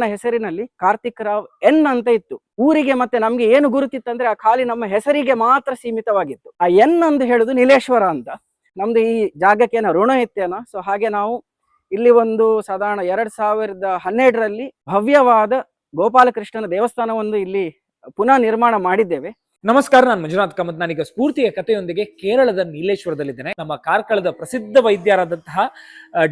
ನನ್ನ ಹೆಸರಿನಲ್ಲಿ ಕಾರ್ತಿಕ್ ರಾವ್ ಎನ್ ಅಂತ ಇತ್ತು. ಊರಿಗೆ ಮತ್ತೆ ನಮ್ಗೆ ಏನು ಗುರುತಿತ್ತಂದ್ರೆ ಆ ಖಾಲಿ ನಮ್ಮ ಹೆಸರಿಗೆ ಮಾತ್ರ ಸೀಮಿತವಾಗಿತ್ತು. ಆ ಎನ್ ಅಂತ ಹೇಳುದು ನೀಲೇಶ್ವರ ಅಂತ. ನಮ್ದು ಈ ಜಾಗಕ್ಕೆ ಏನೋ ಋಣ ಇತ್ತೇನ ಸೊ ಹಾಗೆ ನಾವು ಇಲ್ಲಿ ಒಂದು ಸಾಧಾರಣ ಎರಡ್ ಸಾವಿರದ ಹನ್ನೆರಡರಲ್ಲಿ ಭವ್ಯವಾದ ಗೋಪಾಲಕೃಷ್ಣನ ದೇವಸ್ಥಾನವೊಂದು ಇಲ್ಲಿ ಪುನಃ ನಿರ್ಮಾಣ ಮಾಡಿದ್ದೇವೆ. ನಮಸ್ಕಾರ, ನಾನು ಮಂಜುನಾಥ್ ಕಾಮತ್. ನಾನೀಗ ಸ್ಫೂರ್ತಿಯ ಕಥೆಯೊಂದಿಗೆ ಕೇರಳದ ನೀಲೇಶ್ವರದಲ್ಲಿದ್ದೇನೆ. ನಮ್ಮ ಕಾರ್ಕಳದ ಪ್ರಸಿದ್ಧ ವೈದ್ಯರಾದಂತಹ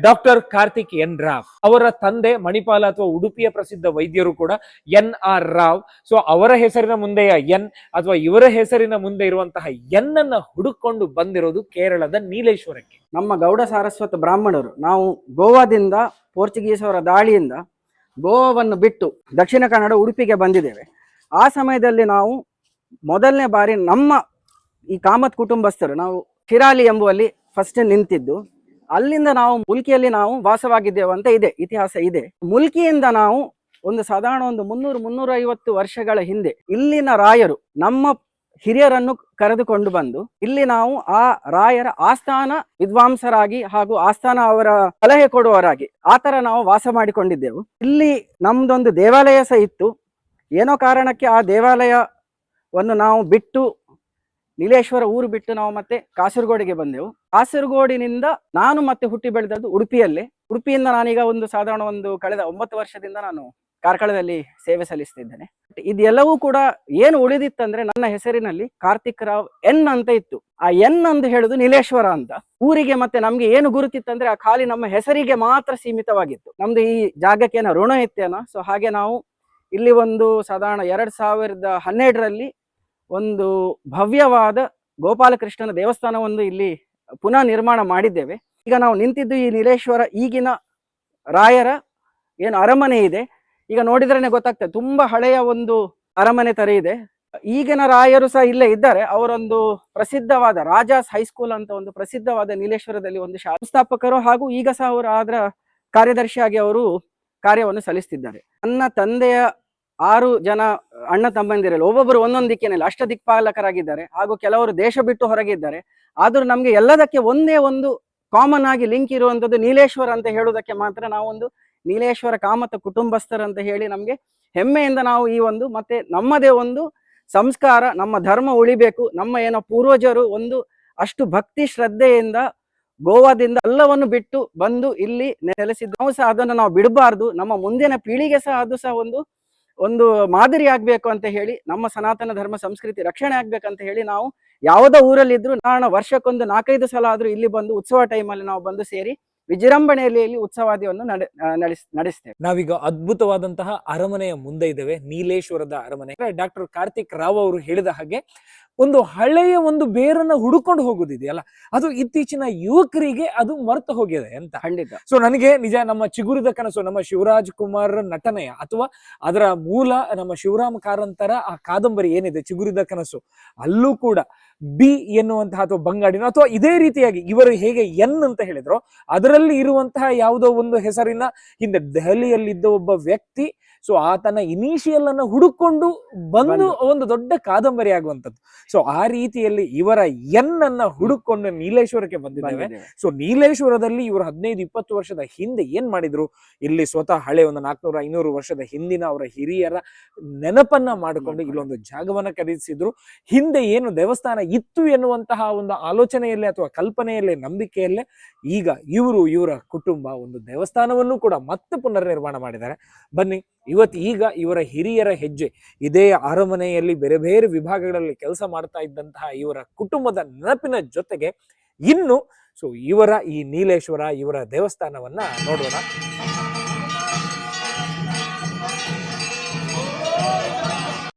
ಡಾಕ್ಟರ್ ಕಾರ್ತಿಕ್ ಎನ್ ರಾವ್. ಅವರ ತಂದೆ, ಮಣಿಪಾಲ ಅಥವಾ ಉಡುಪಿಯ ಪ್ರಸಿದ್ಧ ವೈದ್ಯರು ಕೂಡ ಎನ್ ಆರ್ ರಾವ್. ಸೊ ಅವರ ಹೆಸರಿನ ಮುಂದೆಯ ಎನ್ ಅಥವಾ ಇವರ ಹೆಸರಿನ ಮುಂದೆ ಇರುವಂತಹ ಎನ್ ಅನ್ನ ಹುಡುಕೊಂಡು ಬಂದಿರೋದು ಕೇರಳದ ನೀಲೇಶ್ವರಕ್ಕೆ. ನಮ್ಮ ಗೌಡ ಸಾರಸ್ವತ ಬ್ರಾಹ್ಮಣರು, ನಾವು ಗೋವಾದಿಂದ ಪೋರ್ಚುಗೀಸ್ ಅವರ ದಾಳಿಯಿಂದ ಗೋವಾವನ್ನು ಬಿಟ್ಟು ದಕ್ಷಿಣ ಕನ್ನಡ, ಉಡುಪಿಗೆ ಬಂದಿದ್ದೇವೆ. ಆ ಸಮಯದಲ್ಲಿ ನಾವು ಮೊದಲನೇ ಬಾರಿ ನಮ್ಮ ಈ ಕಾಮತ್ ಕುಟುಂಬಸ್ಥರು, ನಾವು ಕಿರಾಲಿ ಎಂಬುವಲ್ಲಿ ಫಸ್ಟ್ ನಿಂತಿದ್ದು. ಅಲ್ಲಿಂದ ನಾವು ಮುಲ್ಕಿಯಲ್ಲಿ ನಾವು ವಾಸವಾಗಿದ್ದೇವೆ ಅಂತ ಇದೆ, ಇತಿಹಾಸ ಇದೆ. ಮುಲ್ಕಿಯಿಂದ ನಾವು ಒಂದು ಸಾಧಾರಣ ಒಂದು ಮುನ್ನೂರು ಮುನ್ನೂರ ಐವತ್ತು ವರ್ಷಗಳ ಹಿಂದೆ ಇಲ್ಲಿನ ರಾಯರು, ನಮ್ಮ ಹಿರಿಯರನ್ನು ಕರೆದುಕೊಂಡು ಬಂದು, ಇಲ್ಲಿ ನಾವು ಆ ರಾಯರ ಆಸ್ಥಾನ ವಿದ್ವಾಂಸರಾಗಿ ಹಾಗೂ ಆಸ್ಥಾನ ಅವರ ಸಲಹೆ ಕೊಡುವವರಾಗಿ ಆತರ ತರ ನಾವು ವಾಸ ಮಾಡಿಕೊಂಡಿದ್ದೆವು. ಇಲ್ಲಿ ನಮ್ದೊಂದು ದೇವಾಲಯ ಸಹ ಇತ್ತು. ಏನೋ ಕಾರಣಕ್ಕೆ ಆ ದೇವಾಲಯವನ್ನು ನಾವು ಬಿಟ್ಟು ನೀಲೇಶ್ವರ ಊರು ಬಿಟ್ಟು ನಾವು ಮತ್ತೆ ಕಾಸರಗೋಡಿಗೆ ಬಂದೆವು. ಕಾಸರಗೋಡಿನಿಂದ ನಾನು ಮತ್ತೆ ಹುಟ್ಟಿ ಬೆಳೆದದ್ದು ಉಡುಪಿಯಲ್ಲಿ. ಉಡುಪಿಯಿಂದ ನಾನೀಗ ಒಂದು ಸಾಧಾರಣ ಒಂದು ಕಳೆದ ಒಂಬತ್ತು ವರ್ಷದಿಂದ ನಾನು ಕಾರ್ಕಳದಲ್ಲಿ ಸೇವೆ ಸಲ್ಲಿಸ್ತಿದ್ದೇನೆ. ಇದೆಲ್ಲವೂ ಕೂಡ ಏನು ಉಳಿದಿತ್ತಂದ್ರೆ ನನ್ನ ಹೆಸರಿನಲ್ಲಿ ಕಾರ್ತಿಕ್ ರಾವ್ ಎನ್ ಅಂತ ಇತ್ತು. ಆ ಎನ್ ಅಂತ ಹೇಳುದು ನೀಲೇಶ್ವರ ಅಂತ. ಊರಿಗೆ ಮತ್ತೆ ನಮ್ಗೆ ಏನು ಗುರುತಿತ್ತಂದ್ರೆ ಆ ಖಾಲಿ ನಮ್ಮ ಹೆಸರಿಗೆ ಮಾತ್ರ ಸೀಮಿತವಾಗಿತ್ತು. ನಮ್ದು ಈ ಜಾಗಕ್ಕೆ ಏನೋ ಋಣ ಇತ್ತೇನೋ, ಸೊ ಹಾಗೆ ನಾವು ಇಲ್ಲಿ ಒಂದು ಸಾಧಾರಣ ಎರಡ್ ಸಾವಿರದ ಹನ್ನೆರಡರಲ್ಲಿ ಒಂದು ಭವ್ಯವಾದ ಗೋಪಾಲಕೃಷ್ಣನ ದೇವಸ್ಥಾನವೊಂದು ಇಲ್ಲಿ ಪುನಃ ನಿರ್ಮಾಣ ಮಾಡಿದ್ದೇವೆ. ಈಗ ನಾವು ನಿಂತಿದ್ದು ಈ ನೀಲೇಶ್ವರ ಈಗಿನ ರಾಯರ ಏನು ಅರಮನೆ ಇದೆ. ಈಗ ನೋಡಿದ್ರೇನೆ ಗೊತ್ತಾಗ್ತದೆ, ತುಂಬಾ ಹಳೆಯ ಒಂದು ಅರಮನೆ ತರ ಇದೆ. ಈಗಿನ ರಾಯರು ಸಹ ಇಲ್ಲೇ ಇದ್ದಾರೆ. ಅವರೊಂದು ಪ್ರಸಿದ್ಧವಾದ ರಾಜಾಸ್ ಹೈಸ್ಕೂಲ್ ಅಂತ ಒಂದು ಪ್ರಸಿದ್ಧವಾದ ನೀಲೇಶ್ವರದಲ್ಲಿ ಒಂದು ಶಾ ಸಂಸ್ಥಾಪಕರು ಹಾಗೂ ಈಗ ಸಹ ಅವರು ಅದರ ಕಾರ್ಯದರ್ಶಿಯಾಗಿ ಅವರು ಕಾರ್ಯವನ್ನು ಸಲ್ಲಿಸ್ತಿದ್ದಾರೆ. ನನ್ನ ತಂದೆಯ ಆರು ಜನ ಅಣ್ಣ ತಮ್ಮಂದಿರಲ್ಲ ಒಬ್ಬೊಬ್ಬರು ಒಂದೊಂದು ದಿಕ್ಕಿನಲ್ಲಿ ಅಷ್ಟ ದಿಕ್ಪಾಲಕರಾಗಿದ್ದಾರೆ ಹಾಗೂ ಕೆಲವರು ದೇಶ ಬಿಟ್ಟು ಹೊರಗಿದ್ದಾರೆ. ಆದರೂ ನಮಗೆ ಎಲ್ಲದಕ್ಕೆ ಒಂದೇ ಒಂದು ಕಾಮನ್ ಆಗಿ ಲಿಂಕ್ ಇರುವಂಥದ್ದು ನೀಲೇಶ್ವರ ಅಂತ ಹೇಳುವುದಕ್ಕೆ ಮಾತ್ರ ನಾವೊಂದು ನೀಲೇಶ್ವರ ಕಾಮತ ಕುಟುಂಬಸ್ಥರಂತ ಹೇಳಿ ನಮಗೆ ಹೆಮ್ಮೆಯಿಂದ ನಾವು ಈ ಒಂದು ಮತ್ತೆ ನಮ್ಮದೇ ಒಂದು ಸಂಸ್ಕಾರ, ನಮ್ಮ ಧರ್ಮ ಉಳಿಬೇಕು, ನಮ್ಮ ಏನೋ ಪೂರ್ವಜರು ಒಂದು ಅಷ್ಟು ಭಕ್ತಿ ಶ್ರದ್ಧೆಯಿಂದ ಗೋವಾದಿಂದ ಎಲ್ಲವನ್ನು ಬಿಟ್ಟು ಬಂದು ಇಲ್ಲಿ ನೆಲೆಸಿದ್ದು. ನಾವು ಸಹ ಅದನ್ನು ನಾವು ಬಿಡಬಾರ್ದು, ನಮ್ಮ ಮುಂದಿನ ಪೀಳಿಗೆ ಸಹ ಅದು ಸಹ ಒಂದು ಒಂದು ಮಾದರಿ ಆಗ್ಬೇಕು ಅಂತ ಹೇಳಿ, ನಮ್ಮ ಸನಾತನ ಧರ್ಮ ಸಂಸ್ಕೃತಿ ರಕ್ಷಣೆ ಆಗ್ಬೇಕಂತ ಹೇಳಿ ನಾವು ಯಾವುದೋ ಊರಲ್ಲಿದ್ರು ನಾನು ವರ್ಷಕ್ಕೊಂದು ನಾಲ್ಕೈದು ಸಲ ಆದ್ರೂ ಇಲ್ಲಿ ಬಂದು ಉತ್ಸವ ಟೈಮಲ್ಲಿ ನಾವು ಬಂದು ಸೇರಿ ವಿಜೃಂಭಣೆಯಲ್ಲಿ ಉತ್ಸವಾದಿಯನ್ನು ನಡೆ ನಡೆಸ್, ನಡೆಸ್ತೇವೆ. ನಾವೀಗ ಅದ್ಭುತವಾದಂತಹ ಅರಮನೆಯ ಮುಂದೆ ಇದ್ದೇವೆ, ನೀಲೇಶ್ವರದ ಅರಮನೆ. ಡಾಕ್ಟರ್ ಕಾರ್ತಿಕ್ ರಾವ್ ಅವರು ಹೇಳಿದ ಹಾಗೆ ಒಂದು ಹಳೆಯ ಒಂದು ಬೇರನ್ನ ಹುಡುಕೊಂಡು ಹೋಗುದಿದೆಯಲ್ಲ ಅದು ಇತ್ತೀಚಿನ ಯುವಕರಿಗೆ ಅದು ಮರೆತು ಹೋಗಿದೆ ಅಂತ. ಖಂಡಿತ. ಸೊ ನನಗೆ ನಿಜ ನಮ್ಮ ಚಿಗುರಿದ ಕನಸು ನಮ್ಮ ಶಿವರಾಜ್ ಕುಮಾರ್ ನಟನೆಯ ಅಥವಾ ಅದರ ಮೂಲ ನಮ್ಮ ಶಿವರಾಮ ಕಾರಂತರ ಆ ಕಾದಂಬರಿ ಏನಿದೆ ಚಿಗುರಿದ ಕನಸು ಅಲ್ಲೂ ಕೂಡ ಬಿ ಎನ್ನುವಂತಹ ಅಥವಾ ಬಂಗಾಡಿನ ಅಥವಾ ಇದೇ ರೀತಿಯಾಗಿ ಇವರು ಹೇಗೆ ಎನ್ ಅಂತ ಹೇಳಿದ್ರು ಅದರಲ್ಲಿ ಇರುವಂತಹ ಯಾವುದೋ ಒಂದು ಹೆಸರಿನ ಹಿಂದೆ ದೆಹಲಿಯಲ್ಲಿದ್ದ ಒಬ್ಬ ವ್ಯಕ್ತಿ ಸೊ ಆತನ ಇನಿಷಿಯಲ್ ಅನ್ನ ಹುಡುಕೊಂಡು ಬಂದು. ಒಂದು ದೊಡ್ಡ ಕಾದಂಬರಿ ಆಗುವಂತದ್ದು ಸೊ ಆ ರೀತಿಯಲ್ಲಿ ಇವರ ಎನ್ ಅನ್ನ ಹುಡುಕೊಂಡು ನೀಲೇಶ್ವರಕ್ಕೆ ಬಂದಿದ್ದೇವೆ. ಸೊ ನೀಲೇಶ್ವರದಲ್ಲಿ ಇವರು ಹದಿನೈದು ಇಪ್ಪತ್ತು ವರ್ಷದ ಹಿಂದೆ ಏನ್ ಮಾಡಿದ್ರು? ಇಲ್ಲಿ ಸ್ವತಃ ಹಳೆ ಒಂದು ನಾಲ್ಕನೂರ ಐನೂರು ವರ್ಷದ ಹಿಂದಿನ ಅವರ ಹಿರಿಯರ ನೆನಪನ್ನ ಮಾಡಿಕೊಂಡು ಮಾಡ್ಕೊಂಡು. ಇಲ್ಲೊಂದು ಜಾಗವನ್ನ ಖರೀದಿಸಿದ್ರು. ಹಿಂದೆ ಏನು ದೇವಸ್ಥಾನ ಇತ್ತು ಎನ್ನುವಂತಹ ಒಂದು ಆಲೋಚನೆಯಲ್ಲೇ ಅಥವಾ ಕಲ್ಪನೆಯಲ್ಲೇ ನಂಬಿಕೆಯಲ್ಲೇ ಈಗ ಇವರು ಇವರ ಕುಟುಂಬ ಒಂದು ದೇವಸ್ಥಾನವನ್ನು ಕೂಡ ಮತ್ತೆ ಪುನರ್ ನಿರ್ಮಾಣ ಮಾಡಿದ್ದಾರೆ. ಬನ್ನಿ. ಇವತ್ತು ಈಗ ಇವರ ಹಿರಿಯರ ಹೆಜ್ಜೆ. ಇದೇ ಅರಮನೆಯಲ್ಲಿ ಬೇರೆ ಬೇರೆ ವಿಭಾಗಗಳಲ್ಲಿ ಕೆಲಸ ಮಾಡ್ತಾ ಇದ್ದಂತಹ ಇವರ ಕುಟುಂಬದ ನೆನಪಿನ ಜೊತೆಗೆ ಇನ್ನು ಸೊ ಇವರ ಈ ನೀಲೇಶ್ವರ ಇವರ ದೇವಸ್ಥಾನವನ್ನ ನೋಡೋಣ.